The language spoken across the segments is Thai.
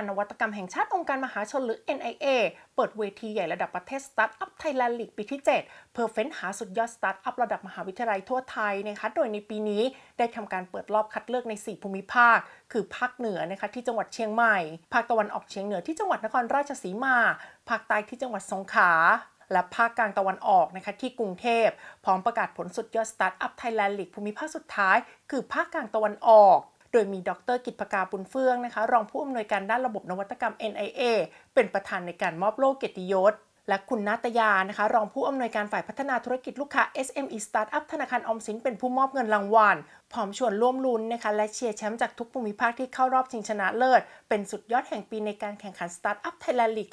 านนวัตกรรมแห่งชาติองค์การมหาชนหรือ NIA เปิดเวทีใหญ่ระดับประเทศ Startup Thailand League ปีที่ 7 เพื่อเฟ้นหาสุดยอดสตาร์ทอัพระดับมหาวิทยาลัยทั่วไทยนะคะ โดยในปีนี้ได้ทำการเปิดรอบคัดเลือกใน 4 ภูมิภาค คือภาคเหนือนะคะที่จังหวัดเชียงใหม่ ภาคตะวันออกเฉียงเหนือที่จังหวัดนครราชสีมา ภาคใต้ที่จังหวัดสงขลาและภาคกลางตะวันออกนะคะที่กรุงเทพพร้อมประกาศผลสุดยอดสตาร์ทอัพไทยแลนด์ลีกภูมิภาคสุดท้าย คือภาคกลางตะวันออก โดยมีดรกิตภกาบุญเฟื่องนะคะรองผู้อำนวยการด้านระบบนวัตกรรม NIA เป็นประธานในการมอบโล่เกียรติยศและคุณนาตยานะคะ รองผู้อำนวยการฝ่ายพัฒนาธุรกิจลูกค้า SME Startup ธนาคารออมสินเป็นผู้มอบเงินรางวัลพร้อมชวนร่วมลุ้นนะคะ และเชียร์แชมป์จากทุกภูมิภาคที่เข้ารอบชิงชนะเลิศ เป็นสุดยอดแห่งปีในการแข่งขัน Startup Thailand League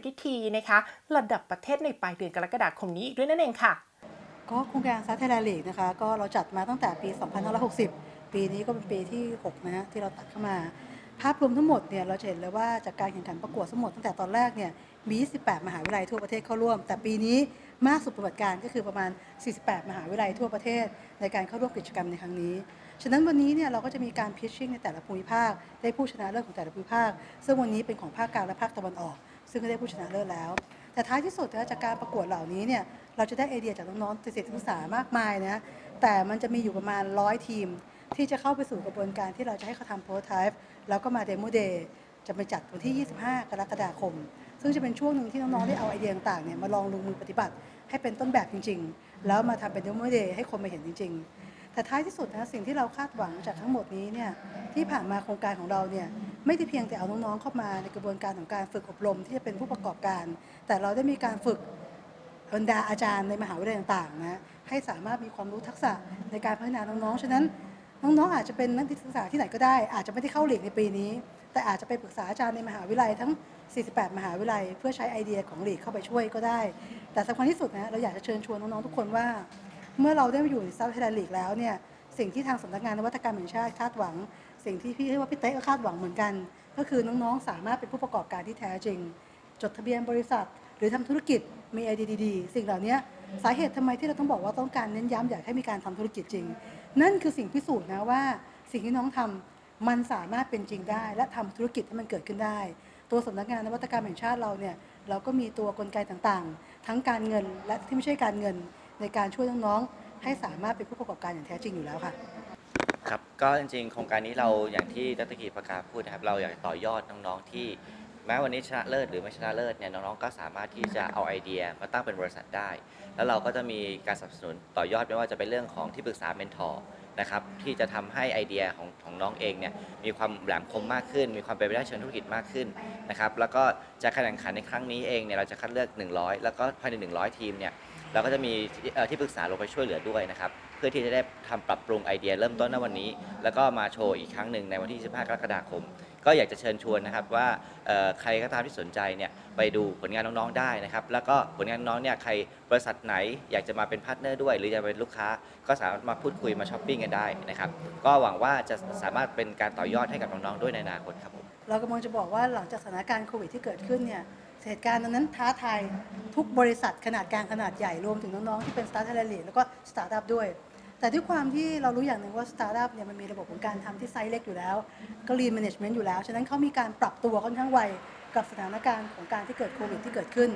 2020 นะคะ ระดับประเทศในปลายเดือนกรกฎาคมนี้อีกด้วยนั่นเองค่ะ ก็โครงการซัตเทอร์ลีกนะคะ ก็เราจัดมาตั้งแต่ปี 2560 ปีนี้ก็เป็นปีที่6นะฮะที่เราตัดเข้ามา ภาพรวมทั้งหมดเนี่ยเราจะเห็นเลยว่าจากการแข่งขันประกวดทั้งหมดตั้งแต่ตอนแรกเนี่ยมี 28 มหาวิทยาลัยทั่วประเทศเข้าร่วม แต่ปีนี้มากสุดปฏิบัติการก็คือประมาณ 48 มหาวิทยาลัยทั่วประเทศ ในการเข้าร่วมกิจกรรมในครั้งนี้ฉะนั้นวันนี้เนี่ยเราก็จะมีการพิชชิ่งในแต่ละภูมิภาค ได้ผู้ชนะเลิศของแต่ละภูมิภาค ซึ่งวันนี้เป็นของภาคกลางและภาคตะวันออก ซึ่งก็ได้ผู้ชนะเลิศแล้ว แต่ท้ายที่สุดจากการประกวดเหล่านี้เนี่ยเราจะได้ไอเดียจากน้องๆติสิตศึกษามากมายนะแต่มันจะมีอยู่ประมาณร้อยทีม ที่จะเข้าไปสู่กระบวนการที่เราจะให้เขาทำโปรไทป์แล้วก็มาเดโมเดย์จะไปจัดวันที่ 25 กรกฎาคม ซึ่งจะเป็นช่วงหนึ่งที่น้อง ๆ ได้เอาไอเดียต่างๆเนี่ยมาลองลงมือปฏิบัติ ให้เป็นต้นแบบจริง ๆ แล้วมาทำเป็นเดโมเดย์ให้คนมาเห็นจริง ๆ แต่ท้ายที่สุดนะสิ่งที่เราคาดหวังจากทั้งหมดนี้เนี่ยที่ผ่านมาโครงการของเราเนี่ยไม่ได้เพียงแต่เอาน้อง ๆ เข้ามาในกระบวนการของการฝึกอบรมที่จะเป็นผู้ประกอบการ แต่เราได้มีการฝึกบรรดาอาจารย์ในมหาวิทยาลัยต่างๆนะให้สามารถมีความรู้ทักษะในการพัฒนาน้องๆ ฉะนั้น น้องๆอาจจะเป็นนักศึกษาที่ไหนก็ได้ อาจจะไม่ได้เข้าหลีกในปีนี้ แต่อาจจะไปปรึกษาอาจารย์ในมหาวิทยาลัยทั้ง 48 มหาวิทยาลัย เพื่อใช้ไอเดียของหลีกเข้าไปช่วยก็ได้ แต่สำคัญที่สุดนะเราอยากจะเชิญชวนน้องๆทุกคนว่า เมื่อเราได้มาอยู่ในซับไทยแลนด์ลีกแล้วเนี่ยสิ่งที่ทางสำนักงานนวัตกรรมแห่งชาติคาดหวัง สิ่งที่พี่เรียกว่าพี่เต้ก็คาดหวังเหมือนกัน ก็คือน้องๆสามารถเป็นผู้ประกอบการที่แท้จริง จดทะเบียนบริษัท หรือทำธุรกิจมีไอเดียดีๆสิ่งเหล่านี้สาเหตุทำไมที่เราต้องบอกว่าต้องการเน้นย้ำอยากให้มีการทำธุรกิจจริง นั่นคือสิ่งพิสูจน์นะว่า สิ่งที่น้องทำมันสามารถเป็นจริงได้ และทำธุรกิจให้มันเกิดขึ้นได้ ตัวสำนักงานนวัตกรรมแห่งชาติเราเนี่ยเราก็มีตัวกลไกต่างๆ ทั้งการเงินและที่ไม่ใช่การเงินในการช่วยน้องๆให้สามารถเป็นผู้ประกอบการอย่างแท้จริงอยู่แล้วค่ะครับก็จริงๆโครงการนี้เราอย่างที่ดรกีประกาศพูดนะครับเราอยากต่อยอดน้องๆที่ แม้วันนี้ชนะเลิศหรือไม่ชนะเลิศเนี่ยน้องๆก็สามารถที่จะเอาไอเดียมาตั้งเป็นบริษัทได้ แล้วเราก็จะมีการสนับสนุนต่อยอดไม่ว่าจะเป็นเรื่องของที่ปรึกษาเมนทอร์นะครับที่จะทำให้ไอเดียของของน้องเองเนี่ยมีความแหลมคมมากขึ้น มีความเป็นไปได้เชิงธุรกิจมากขึ้นนะครับแล้วก็จะแข่งขันในครั้งนี้เองเนี่ยเราจะคัดเลือก 100 แล้วก็ภายใน 100 ทีมเนี่ยเราก็จะมีที่ปรึกษาลงไปช่วยเหลือด้วยนะครับเพื่อที่จะได้ทำปรับปรุงไอเดียเริ่มต้นในวันนี้ แล้วก็มาโชว์อีกครั้งหนึ่งในวันที่25กรกฎาคม ก็อยากจะเชิญชวนนะครับว่าใครก็ตามที่สนใจเนี่ยไปดูผลงานน้องๆได้นะครับแล้วก็ผลงานน้องเนี่ยใครบริษัทไหนอยากจะมาเป็นพาร์ทเนอร์ด้วย หรือจะเป็นลูกค้าก็สามารถมาพูดคุยมาช้อปปิ้งกันได้นะครับก็หวังว่าจะสามารถเป็นการต่อยอดให้กับน้องๆด้วยในอนาคตครับผมเรากำลังจะบอกว่าหลังจากสถานการณ์โควิดที่เกิดขึ้นเนี่ยเหตุการณ์นั้นท้าทายทุกบริษัทขนาดกลางขนาดใหญ่รวมถึงน้องๆที่เป็นสตาร์ท a ล d แล้วก็สตาร์ทอัพด้วย แต่ด้วยความที่เรารู้อย่างหนึ่งว่าสตาร์ทอัพเนี่ยมันมีระบบของการทำที่ไซส์เล็กอยู่แล้วก็รีแมネจเมนต์อยู่แล้ว ฉะนั้นเขามีการปรับตัวค่อนข้างไวกับสถานการณ์ของการที่เกิดโควิดที่เกิดขึ้น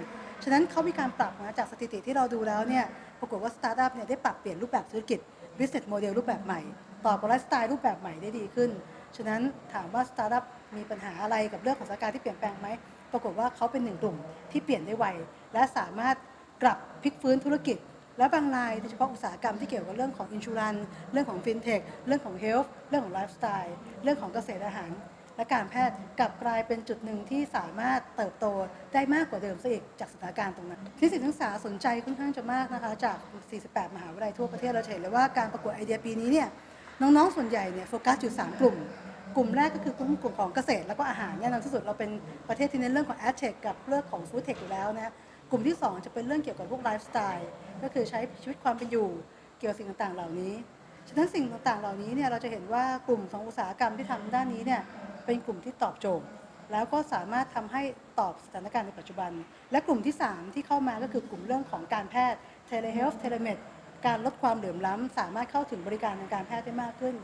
ฉะนั้นเขามีการปรับนะจากสถิติที่เราดูแล้วเนี่ยปรากฏว่าสตาร์ทอัพเนี่ยได้ปรับเปลี่ยนรูปแบบธุรกิจ business model รูปแบบใหม่ตอบกับไลฟ์สไตล์รูปแบบใหม่ได้ดีขึ้น ฉะนั้นถามว่าสตาร์ทอัพมีปัญหาอะไรกับเรื่องของสถานการณ์ที่เปลี่ยนแปลงไหมปรากฏว่าเขาเป็นหนึ่งกลุ่มที่เปลี่ยนได้ไวและสามารถกลับพลิกฟื้นธุรกิจ และบางรายโดยเฉพาะอุตสาหกรรมที่เกี่ยวกับเรื่องของอินชูรันเรื่องของฟินเทคเรื่องของเฮลท์เรื่องของไลฟ์สไตล์เรื่องของเกษตรอาหารและการแพทย์กลับกลายเป็นจุดหนึ่งที่สามารถเติบโตได้มากกว่าเดิมซะอีกจากสถานการณ์ตรงนั้นนิสิตนักศึกษาสนใจค่อนข้างจะมากนะคะ จาก 48 มหาวิทยาลัยทั่วประเทศเราเห็นเลยว่าการประกวดไอเดียปีนี้เนี่ยน้องๆส่วนใหญ่เนี่ยโฟกัสอยู่ 3 กลุ่ม กลุ่มแรกก็คือกลุ่มกลุ่มของเกษตรแล้วก็อาหารแน่นอนที่สุดเราเป็นประเทศที่เน้นเรื่องของแอดเทคกับเรื่องของฟู้ดเทคอยู่แล้วนะ กลุ่มที่ 2 จะเป็นเรื่องเกี่ยวกับพวกไลฟ์สไตล์ก็คือใช้ชีวิตความเป็นอยู่เกี่ยวกับสิ่งต่างๆ เหล่านี้ ฉะนั้นสิ่งต่างๆ เหล่านี้เนี่ยเราจะเห็นว่ากลุ่มของอุตสาหกรรมที่ทำด้านนี้เนี่ยเป็นกลุ่มที่ตอบโจทย์ แล้วก็สามารถทำให้ตอบสถานการณ์ในปัจจุบัน และกลุ่มที่ 3 ที่เข้ามาก็คือกลุ่มเรื่องของการแพทย์เทเลเฮลท์เทเลเมดการลดความเหลื่อมล้ำสามารถเข้าถึงบริการทางการแพทย์ได้มากขึ้น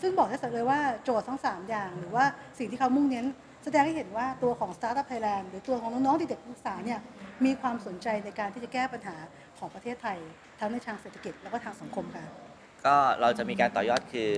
ซึ่งบอกได้สักเลยว่าโจทย์ทั้ง 3 อย่าง หรือว่าสิ่งที่เขามุ่งเน้น แสดงให้เห็นว่าตัวของ Startup Thailand หรือตัวของน้องๆเด็กๆนักศึกษาเนี่ย มีความสนใจในการที่จะแก้ปัญหาของประเทศไทย ทั้งในทางเศรษฐกิจแล้วก็ทางสังคมค่ะ ก็เราจะมีการต่อยอดคือ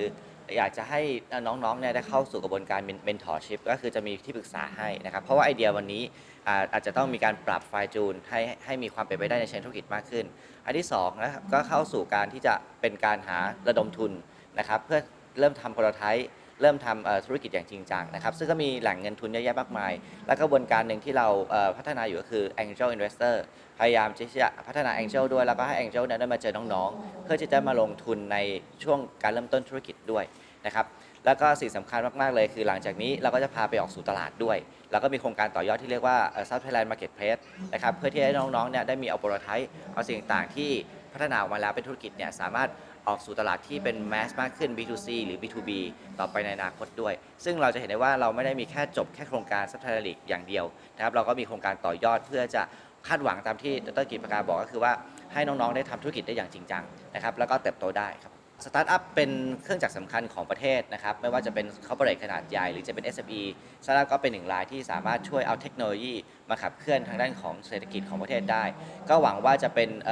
อยากจะให้น้องๆเนี่ยได้เข้าสู่กระบวนการ mentorship ก็คือจะมีที่ปรึกษาให้นะครับ เพราะว่าไอเดียวันนี้อาอาจจะต้องมีการปรับไฟจูนให้ให้มีความเป็นไปได้ในเชิงธุรกิจมากขึ้น อันที่สองนะครับก็เข้าสู่การที่จะเป็นการหาระดมทุนนะครับเพื่อเริ่มทำโปรโตไทป์ เริ่มทำธุรกิจอย่างจริงจังนะครับ ซึ่งก็มีแหล่งเงินทุนเยอะแยะมากมาย และกระบวนการหนึ่งที่เราพัฒนาอยู่ก็คือ Angel Investor พยายามที่จะพัฒนา Angel ด้วย แล้วก็ให้ Angel นี่ยได้มาเจอน้องๆ เพื่อที่จะมาลงทุนในช่วงการเริ่มต้นธุรกิจด้วยนะครับแล้วก็สิ่งสำคัญมาก ๆ เลยคือหลังจากนี้เราก็จะพาไปออกสู่ตลาดด้วย แล้วก็มีโครงการต่อยอดที่เรียกว่า South Thailand Marketplace นะครับเพื่อที่ให้น้องๆเนี่ยได้มีเอาโปรโตไทป์เอาสิ่งต่างๆที่พัฒนาออกมาแล้วเป็นธุรกิจเนี่ยสามารถ ออกสู่ตลาดที่เป็นแมสมากขึ้น B2C หรือ B2B ต่อไปในอนาคตด้วย ซึ่งเราจะเห็นได้ว่าเราไม่ได้มีแค่จบแค่โครงการ South Thailand League อย่างเดียวนะครับเราก็มีโครงการต่อยอดเพื่อจะคาดหวังตามที่ดรกิจประกาบอกก็คือว่าให้น้องๆได้ทำธุรกิจได้อย่างจริงจังนะครับแล้วก็เติบโตได้ครับสตาร์ทอัพเป็นเครื่องจักรสำคัญของประเทศนะครับไม่ว่าจะเป็นคอร์ปอเรทขนาดใหญ่หรือจะเป็น SME สตาร์ทอัพก็เป็นหนึ่งรายที่สามารถช่วยเอาเทคโนโลยีมาขับเคลื่อนทางด้านของเศรษฐกิจของประเทศได้ ก็หวังว่าจะเป็นเ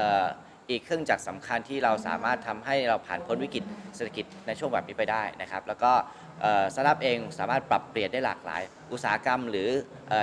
อีกเครื่องจักรสำคัญที่เราสามารถทำให้เราผ่านพ้นวิกฤตเศรษฐกิจในช่วงแบบนี้ไปได้นะครับ แล้วก็สตาร์ทอัพเองสามารถปรับเปลี่ยนได้หลากหลาย อุตสาหกรรมหรือ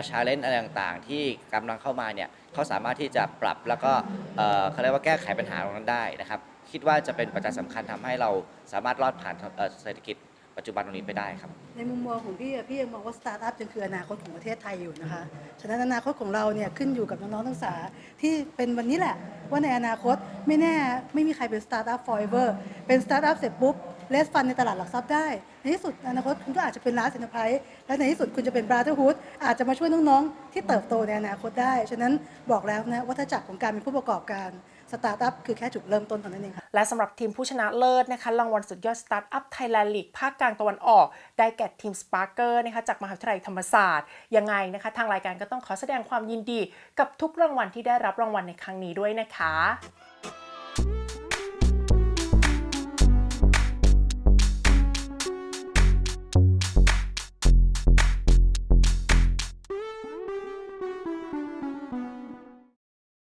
ชาเลนจ์อะไรต่างๆ ที่กำลังเข้ามาเนี่ยเขาสามารถที่จะปรับแล้วก็เอ่อเขาเรียกว่าแก้ไขปัญหาตรงนั้นได้นะครับ คิดว่าจะเป็นปัจจัยสำคัญทำให้เราสามารถรอดผ่านเอ่อเศรษฐกิจปัจจุบันตรงนี้ไปได้ครับ ในมุมมองของพี่อะพี่ยังมองว่าสตาร์ทอัพยังคืออนาคตของประเทศไทยอยู่นะคะ ฉะนั้นอนาคตของเราเนี่ยขึ้นอยู่กับน้องๆนักศึกษาที่เป็นวันนี้แหละ ว่าในอนาคตไม่แน่ไม่มีใครเป็นสตาร์ทอัพ forever เป็นสตาร์ทอัพเสร็จปุ๊บเลสฟันในตลาดหลักทรัพย์ได้ ในที่สุดอนาคตคุณก็อาจจะเป็นร้านสินค้าและในที่สุดคุณจะเป็นบราเธอร์ฮูดอาจจะมาช่วยน้องๆ ที่เติบโตในอนาคตได้ ฉะนั้นบอกแล้วนะวัฏจักรของการเป็นผู้ประกอบการสตาร์ทอัพคือแค่จุดเริ่มต้นเท่านั้นเองค่ะ และสำหรับทีมผู้ชนะเลิศนะคะรางวัลสุดยอดสตาร์ทอัพไทยแลนด์ลีกภาคกลางตะวันออก ได้แก่ทีม Sparker นะคะจากมหาวิทยาลัยธรรมศาสตร์ ยังไงนะคะ ทางรายการก็ต้องขอแสดงความยินดี กับทุกรางวัลที่ได้รับรางวัลในครั้งนี้ด้วยนะคะ